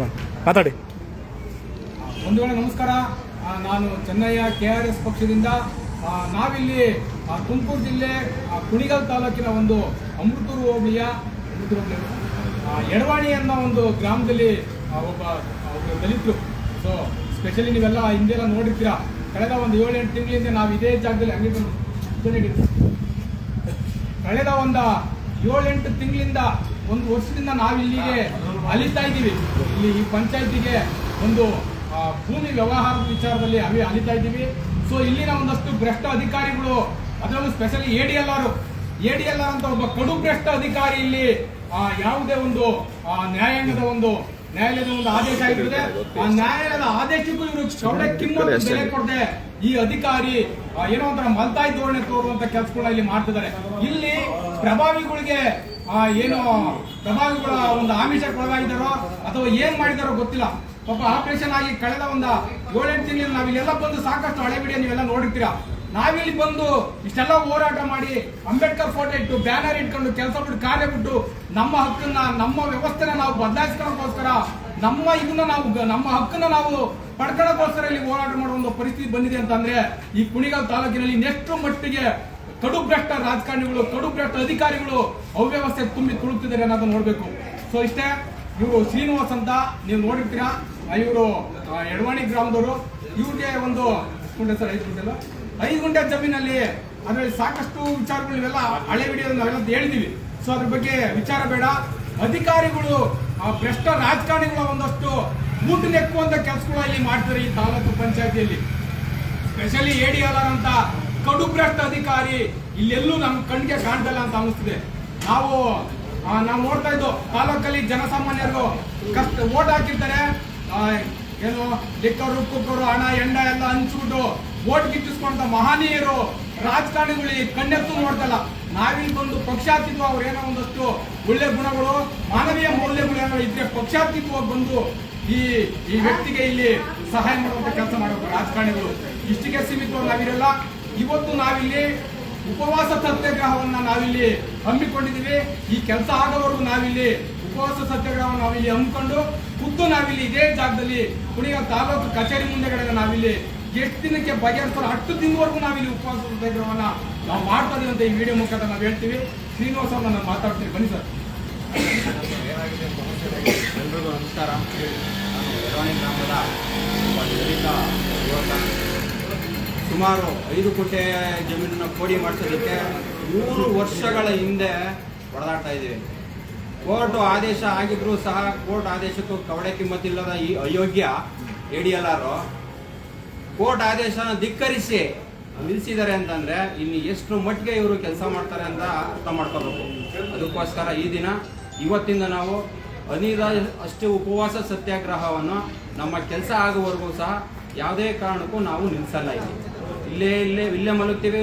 ಮಾತಾಡಿ. ಒಂದು ವೇಳೆ ನಮಸ್ಕಾರ. ನಾನು ಚೆನ್ನಯ್ಯ ಕೆ ಆರ್ ಎಸ್ ಪಕ್ಷದಿಂದ ನಾವಿಲ್ಲಿ ತುಮಕೂರು ಜಿಲ್ಲೆ ಕುಣಿಗಲ್ ತಾಲೂಕಿನ ಒಂದು ಅಮೃತೂರು ಹೋಬಳಿಯ, ಅಮೃತೂರು ಎಡವಾಣಿ ಅನ್ನೋ ಒಂದು ಗ್ರಾಮದಲ್ಲಿ ಒಬ್ಬ ದಲಿತರು. ಸೊ ಸ್ಪೆಷಲಿ ನೀವೆಲ್ಲ ಹಿಂದೆಲ್ಲ ನೋಡಿರ್ತೀರಾ. ಕಳೆದ ಒಂದು ಏಳೆಂಟು ತಿಂಗಳಿಂದ ನಾವು ಇದೇ ಜಾಗದಲ್ಲಿ ಹಂಗೆ. ಕಳೆದ ಒಂದು ಏಳೆಂಟು ತಿಂಗಳಿಂದ, ಒಂದು ವರ್ಷದಿಂದ ನಾವಿಲ್ಲಿಗೆ ಅಲಿತಾ ಇದ್ದೀವಿ. ಇಲ್ಲಿ ಈ ಪಂಚಾಯತಿಗೆ ಒಂದು ಭೂಮಿ ವ್ಯವಹಾರದ ವಿಚಾರದಲ್ಲಿ ಅವಿ ಅಲಿತಾ ಇದ್ದೀವಿ. ಸೊ ಇಲ್ಲಿನ ಒಂದಷ್ಟು ಭ್ರಷ್ಟ ಅಧಿಕಾರಿಗಳು ಅದರಲ್ಲೂ specially A D L R A D L R ಅಂತ ಒಬ್ಬ ಕಡು ಭ್ರಷ್ಟ ಅಧಿಕಾರಿ ಇಲ್ಲಿ ಯಾವುದೇ ಒಂದು ನ್ಯಾಯಾಂಗದ ಒಂದು ನ್ಯಾಯಾಲಯದ ಒಂದು ಆದೇಶ ಆಗಿರ್ತದೆ ಆ ನ್ಯಾಯಾಲಯದ ಆದೇಶಕ್ಕೂ ಇವರು ಕಿಮ್ಮತ್ತು ಬೆಲೆ ಕೊಡದೆ ಈ ಅಧಿಕಾರಿ ಏನೋ ಒಂಥರ ಮಲ್ತಾಯಿ ಧೋರಣೆ ತೋರುವಂತ ಕೆಲಸಗಳನ್ನ ಇಲ್ಲಿ ಮಾಡ್ತಿದ್ದಾರೆ. ಇಲ್ಲಿ ಪ್ರಭಾವಿಗಳಿಗೆ ಏನೋ ಪ್ರಭಾವಿಗಳ ಒಂದು ಆಮಿಷಕ್ಕೆ ಒಳಗಾಗಿದ್ದಾರೋ ಅಥವಾ ಏನ್ ಮಾಡಿದಾರೋ ಗೊತ್ತಿಲ್ಲ. ಪಾಪ ಆಪರೇಷನ್ ಆಗಿ ಕಳೆದ ಒಂದು ಏಳೆಂಟು ತಿಂಗಳಿಂದ ನಾವು ಇಲ್ಲೆಲ್ಲ ಬಂದು ಸಾಕಷ್ಟು ಹಳೆ ವಿಡಿಯೋ ನೀವೆಲ್ಲ ನೋಡಿರ್ತೀರಾ. ನಾವಿಲ್ಲಿ ಬಂದು ಇಷ್ಟೆಲ್ಲ ಹೋರಾಟ ಮಾಡಿ ಅಂಬೇಡ್ಕರ್ ಫೋಟೋ ಇಟ್ಟು ಬ್ಯಾನರ್ ಇಟ್ಕೊಂಡು ಕೆಲಸ ಬಿಟ್ಟು ಕಾರ್ಯ ಬಿಟ್ಟು ನಮ್ಮ ಹಕ್ಕನ್ನ, ನಮ್ಮ ವ್ಯವಸ್ಥೆನ ನಾವು ಬದಲಾಯಿಸ್ಕೊಳಕೋಸ್ಕರ ನಮ್ಮ ಇದನ್ನ ನಾವು ನಮ್ಮ ಹಕ್ಕನ್ನ ನಾವು ಪಡ್ಕೊಳ್ಳೋಕೋಸ್ಕರ ಇಲ್ಲಿ ಹೋರಾಟ ಮಾಡುವ ಒಂದು ಪರಿಸ್ಥಿತಿ ಬಂದಿದೆ ಅಂತಂದ್ರೆ ಈ ಕುಣಿಗಲ್ ತಾಲೂಕಿನಲ್ಲಿ ನೆಷ್ಟು ಮಟ್ಟಿಗೆ ಕಡು ಭ್ರಷ್ಟ ರಾಜಕಾರಣಿಗಳು ಕಡು ಭ್ರಷ್ಟ ಅಧಿಕಾರಿಗಳು ಅವ್ಯವಸ್ಥೆ ತುಂಬಿ ತುಳುಕ್ತಿದ್ದಾರೆ ಅನ್ನೋದನ್ನ ನೋಡ್ಬೇಕು. ಸೊ ಇಷ್ಟೇ, ಇವರು ಶ್ರೀನಿವಾಸ್ ಅಂತ ನೀವು ನೋಡಿರ್ತೀರಾ? ಇವರು ಎಡವಾಣಿ ಗ್ರಾಮದವರು. ಇವ್ರಿಗೆ ಒಂದು ಗುಂಡೆ ಸರ್, ಐದು ಗುಂಟೆ ಅಲ್ಲ? ಐದು ಗುಂಟೆ ಜಮೀನಲ್ಲಿ ಅದರಲ್ಲಿ ಸಾಕಷ್ಟು ವಿಚಾರಗಳು ಇವೆಲ್ಲ ಹಳೆ ವಿಡಿಯೋ ನಾವೆಲ್ಲ ಹೇಳಿದೀವಿ. ಸೊ ಅದ್ರ ಬಗ್ಗೆ ವಿಚಾರ ಬೇಡ. ಅಧಿಕಾರಿಗಳು ಭ್ರಷ್ಟ ರಾಜಕಾರಣಿಗಳ ಒಂದಷ್ಟು ಮೂಟು ನೆಕ್ಕುವಂತ ಕೆಲಸಗಳು ಇಲ್ಲಿ ಮಾಡ್ತಾರೆ ಈ ತಾಲೂಕು ಪಂಚಾಯತಿಯಲ್ಲಿ. ಸ್ಪೆಷಲಿ ಎ ಡಿ ಅಂತ ಕಡು ಭ್ರಷ್ಟ ಅಧಿಕಾರಿ ಇಲ್ಲೆಲ್ಲೂ ನಮ್ ಕಣ್ಣಿಗೆ ಕಾಣ್ತಲ್ಲ ಅಂತ ಅನಿಸ್ತಿದೆ ನಾವು ನಾವು ನೋಡ್ತಾ ಇದ್ದೋ ತಾಲೂಕಲ್ಲಿ ಜನಸಾಮಾನ್ಯರು ಕಷ್ಟ, ಓಟ್ ಹಾಕಿರ್ತಾರೆ. ಏನು, ಲಿಕ್ಕರು, ಕುಕ್ಕರು, ಹಣ, ಎಂಡ ಎಲ್ಲ ಹಂಚ್ಬಿಟ್ಟು ಓಟ್ ಗಿಟ್ಟಿಸ್ಕೊಂಡ ಮಹನೀಯರು ರಾಜಕಾರಣಿಗಳು ಕಣ್ಣೆತ್ತು ನೋಡ್ತಲ್ಲ ನಾವಿಲ್ಲಿ ಬಂದು ಪಕ್ಷಾತೀತ ಏನೋ ಒಂದಷ್ಟು ಒಳ್ಳೆ ಗುಣಗಳು, ಮಾನವೀಯ ಮೌಲ್ಯಗಳು ಏನೋ ಇದ್ರೆ ಪಕ್ಷಾತೀತವಾಗಿ ಬಂದು ಈ ಈ ವ್ಯಕ್ತಿಗೆ ಇಲ್ಲಿ ಸಹಾಯ ಮಾಡುವಂತ ಕೆಲಸ ಮಾಡಬೇಕು ರಾಜಕಾರಣಿಗಳು. ಇಷ್ಟಿಗೆ ಸೀಮಿತವಾಗಿ ನಾವಿರಲ್ಲ. ಇವತ್ತು ನಾವಿಲ್ಲಿ ಉಪವಾಸ ಸತ್ಯಾಗ್ರಹವನ್ನು ನಾವಿಲ್ಲಿ ಹಮ್ಮಿಕೊಂಡಿದ್ದೀವಿ. ಈ ಕೆಲಸ ಆಗೋವರೆಗೂ ನಾವಿಲ್ಲಿ ಉಪವಾಸ ಸತ್ಯಾಗ್ರಹವನ್ನು ನಾವಿಲ್ಲಿ ಹಮ್ಮಿಕೊಂಡು ಖುದ್ದು ನಾವಿಲ್ಲಿ ಇದೇ ಜಾಗದಲ್ಲಿ ಕುಣಿಗ ತಾಲೂಕು ಕಚೇರಿ ಮುಂದೆಗಡೆ ನಾವಿಲ್ಲಿ ಎಷ್ಟು ದಿನಕ್ಕೆ ಬಗೆಹರಿಸ್ತಾರೆ ಹತ್ತು ದಿನವರೆಗೂ ನಾವಿಲ್ಲಿ ಉಪವಾಸ ಸತ್ಯಾಗ್ರಹವನ್ನು ನಾವು ಮಾಡ್ತಾ ಅಂತ ಈ ವಿಡಿಯೋ ಮುಖಾಂತರ ನಾವು ಹೇಳ್ತೀವಿ. ಶ್ರೀನಿವಾಸ ನಾನು ಮಾತಾಡ್ತೀನಿ. ಬನ್ನಿ ಸರ್. ಎಲ್ರಿಗೂ ನಮಸ್ಕಾರ ನಾನು ಗ್ರಾಮದ ಒಬ್ಬ ದಲಿತ ಯುವಕ ಸುಮಾರು ಐದು ಕೋಟಿ ಜಮೀನನ್ನು ಕೋಡಿ ಮಾಡಿಸೋದಕ್ಕೆ ಮೂರು ವರ್ಷಗಳ ಹಿಂದೆ ಹೊಡೆದಾಡ್ತಾ ಇದ್ದೀವಿ. ಕೋರ್ಟ್ ಆದೇಶ ಆಗಿದ್ರೂ ಸಹ ಕೋರ್ಟ್ ಆದೇಶಕ್ಕೂ ಕವಡೆ ಕಿಮ್ಮತ್ತಿಲ್ಲದ ಈ ಅಯೋಗ್ಯ A D L R court ಆದೇಶನ ಧಿಕ್ಕರಿಸಿ ನಿಲ್ಲಿಸಿದ್ದಾರೆ ಅಂತಂದ್ರೆ ಇನ್ನು ಎಷ್ಟು ಮಟ್ಟಿಗೆ ಇವರು ಕೆಲಸ ಮಾಡ್ತಾರೆ ಅಂತ ಅರ್ಥ ಮಾಡ್ಕೋಬೇಕು. ಅದಕ್ಕೋಸ್ಕರ ಈ ದಿನ ಇವತ್ತಿಂದ ನಾವು ಅನಿದ ಅಷ್ಟು ಉಪವಾಸ ಸತ್ಯಾಗ್ರಹವನ್ನು ನಮ್ಮ ಕೆಲಸ ಆಗುವವರೆಗೂ ಸಹ ಯಾವುದೇ ಕಾರಣಕ್ಕೂ ನಾವು ನಿಲ್ಲಿಸಲ್ಲ ಇಲ್ಲಿ. ಇಲ್ಲೇ ಇಲ್ಲೇ ಇಲ್ಲೇ ಮಲಗ್ತೀವಿ,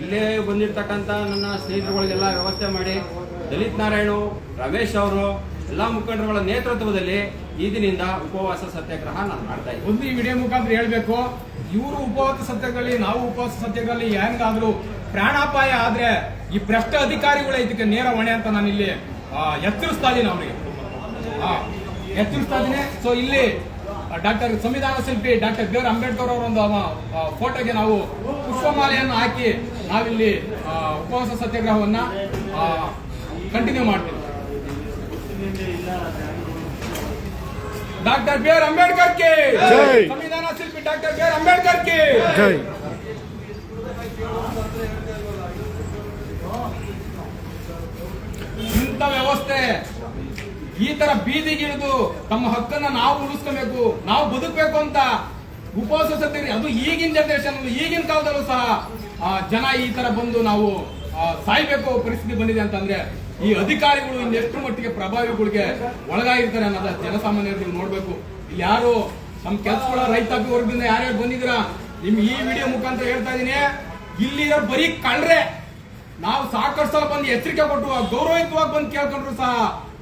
ಇಲ್ಲೇ ಬಂದಿರ್ತಕ್ಕಂಥ ನನ್ನ ಸ್ನೇಹಿತರುಗಳಿಗೆಲ್ಲ ವ್ಯವಸ್ಥೆ ಮಾಡಿ, ದಲಿತ್ ನಾರಾಯಣು, ರಮೇಶ್ ಅವರು, ಎಲ್ಲ ಮುಖಂಡರುಗಳ ನೇತೃತ್ವದಲ್ಲಿ ಈ ದಿನದಿಂದ ಉಪವಾಸ ಸತ್ಯಾಗ್ರಹ ನಾನು ಮಾಡ್ತಾ ಇದ್ದೀನಿ. ಒಂದು ಈ ವಿಡಿಯೋ ಮುಖಾಂತರ ಹೇಳಬೇಕು, ಇವರು ಉಪವಾಸ ಸತ್ಯಗಳಲ್ಲಿ, ನಾವು ಉಪವಾಸ ಸತ್ಯಗಳಲ್ಲಿ ಹೆಂಗಾದ್ರು ಪ್ರಾಣಾಪಾಯ ಆದ್ರೆ ಈ ಭ್ರಷ್ಟ ಅಧಿಕಾರಿಗಳೇ ಇದಕ್ಕೆ ನೇರ ಹೊಣೆ ಅಂತ ನಾನು ಇಲ್ಲಿ ಎಚ್ಚರಿಸ್ತಾ ಇದ್ದೀನಿ ಅವರಿಗೆ. ಎಚ್ಚರಿಸ್ತಾ ಇದ್ದೀನಿ. ಸೊ ಇಲ್ಲಿ ಡಾಕ್ಟರ್ ಸಂವಿಧಾನ ಶಿಲ್ಪಿ ಡಾಕ್ಟರ್ ಬಿ ಆರ್ ಅಂಬೇಡ್ಕರ್ ಅವರೊಂದು ಫೋಟೋಗೆ ನಾವು ಪುಷ್ಪಮಾಲೆಯನ್ನು ಹಾಕಿ ನಾವಿಲ್ಲಿ ಉಪವಾಸ ಸತ್ಯಾಗ್ರಹವನ್ನ ಕಂಟಿನ್ಯೂ ಮಾಡ್ತೀವಿ. ಡಾಕ್ಟರ್ ಬಿ ಆರ್ ಅಂಬೇಡ್ಕರ್ ಕೆ. ಸಂವಿಧಾನ ಶಿಲ್ಪಿ ಡಾಕ್ಟರ್ ಬಿ ಆರ್ ಅಂಬೇಡ್ಕರ್ ಕೆ! ಇಂಥ ವ್ಯವಸ್ಥೆ ಈ ತರ ಬೀದಿಗಿಳಿದು ತಮ್ಮ ಹಕ್ಕನ್ನ ನಾವು ಉಳಿಸ್ಕೋಬೇಕು, ನಾವು ಬದುಕಬೇಕು ಅಂತ ಉಪವಾಸ ಅದು ಈಗಿನ ಜನರೇಷನ್ ಈಗಿನ ಕಾಲದಲ್ಲೂ ಸಹ ಜನ ಈ ತರ ಬಂದು ನಾವು ಸಾಯ್ಬೇಕು ಪರಿಸ್ಥಿತಿ ಬಂದಿದೆ ಅಂತಂದ್ರೆ ಈ ಅಧಿಕಾರಿಗಳು ಇನ್ನೆಷ್ಟು ಮಟ್ಟಿಗೆ ಪ್ರಭಾವಿಗಳಿಗೆ ಒಳಗಾಗಿರ್ತಾರೆ ಅನ್ನೋದ ಜನಸಾಮಾನ್ಯರು ನೀವು ನೋಡ್ಬೇಕು. ಇಲ್ಲಿ ಯಾರು ನಮ್ಮ ಕೆಲಸಗಳ ರೈತಾಪಿ ವರ್ಗದಿಂದ ಯಾರ್ಯಾರು ಬಂದಿದ್ದೀರಾ ನಿಮ್ ಈ ವಿಡಿಯೋ ಮುಖಾಂತರ ಹೇಳ್ತಾ ಇದೀನಿ ಇಲ್ಲಿರೋ ಬರೀ ಕಳ್ರೆ. ನಾವು ಸಾಕಷ್ಟು ಸಲ ಬಂದು ಎಚ್ಚರಿಕೆ ಕೊಟ್ಟು ಗೌರವಯುತವಾಗಿ ಬಂದು ಕೇಳ್ಕೊಂಡ್ರು ಸಹ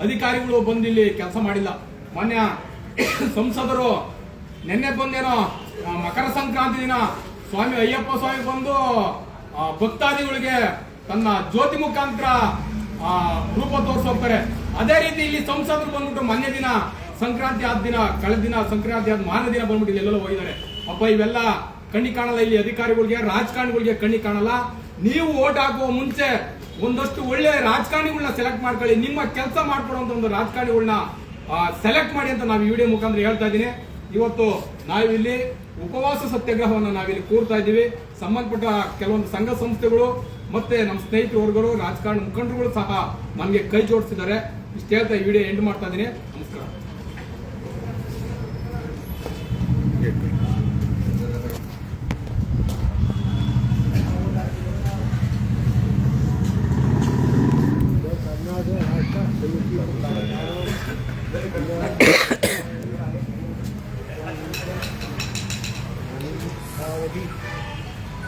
ಅಧಿಕಾರಿಗಳು ಬಂದು ಇಲ್ಲಿ ಕೆಲಸ ಮಾಡಿಲ್ಲ. ಮೊನ್ನೆ ಸಂಸದರು, ನಿನ್ನೆ ಬಂದೇನೋ ಮಕರ ಸಂಕ್ರಾಂತಿ ದಿನ ಸ್ವಾಮಿ ಅಯ್ಯಪ್ಪ ಸ್ವಾಮಿ ಬಂದು ಭಕ್ತಾದಿಗಳಿಗೆ ತನ್ನ ಜ್ಯೋತಿ ಮುಖಾಂತರ ರೂಪ ತೋರಿಸೋಗ್ತಾರೆ ಅದೇ ರೀತಿ ಇಲ್ಲಿ ಸಂಸದರು ಬಂದ್ಬಿಟ್ಟು ಮೊನ್ನೆ ದಿನ, ಸಂಕ್ರಾಂತಿ ಆದ ದಿನ, ಕಳೆದ ದಿನ, ಸಂಕ್ರಾಂತಿ ಆದ ಮಾರನೇ ದಿನ ಬಂದ್ಬಿಟ್ಟು ಇಲ್ಲೆಲ್ಲ ಹೋಗಿದ್ದಾರೆ. ಅಪ್ಪ, ಇವೆಲ್ಲ ಕಣ್ಣಿ ಕಾಣಲ್ಲ ಇಲ್ಲಿ ಅಧಿಕಾರಿಗಳಿಗೆ, ರಾಜಕಾರಣಿಗಳಿಗೆ ಕಣ್ಣಿ ಕಾಣಲ್ಲ. ನೀವು ಓಟ್ ಹಾಕುವ ಮುಂಚೆ ಒಂದಷ್ಟು ಒಳ್ಳೆ ರಾಜಕಾರಣಿಗಳನ್ನ ಸೆಲೆಕ್ಟ್ ಮಾಡ್ಕೊಳ್ಳಿ. ನಿಮ್ಮ ಕೆಲಸ ಮಾಡ್ಕೊಡುವಂತ ಒಂದು ರಾಜಕಾರಣಿಗಳನ್ನ ಸೆಲೆಕ್ಟ್ ಮಾಡಿ ಅಂತ ನಾವು ಈ ವಿಡಿಯೋ ಮುಖಾಂತರ ಹೇಳ್ತಾ ಇದ್ದೀನಿ. ಇವತ್ತು ನಾವಿಲ್ಲಿ ಉಪವಾಸ ಸತ್ಯಾಗ್ರಹವನ್ನು ನಾವಿಲ್ಲಿ ಕೂರ್ತಾ ಇದ್ದೀವಿ. ಸಂಬಂಧಪಟ್ಟ ಕೆಲವೊಂದು ಸಂಘ ಸಂಸ್ಥೆಗಳು ಮತ್ತೆ ನಮ್ಮ ಸ್ನೇಹಿತ ವರ್ಗರು ರಾಜಕಾರಣ ಮುಖಂಡರುಗಳು ಸಹ ನಮಗೆ ಕೈ ಜೋಡಿಸಿದ್ದಾರೆ. ಇಷ್ಟು ಹೇಳ್ತಾ ಈ ವಿಡಿಯೋ ಎಂಡ್ ಮಾಡ್ತಾ ಇದ್ದೀನಿ. ನಮಸ್ಕಾರ.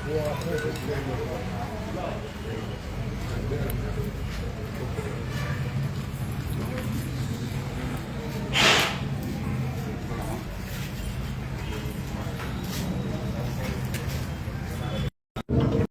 هو أخوه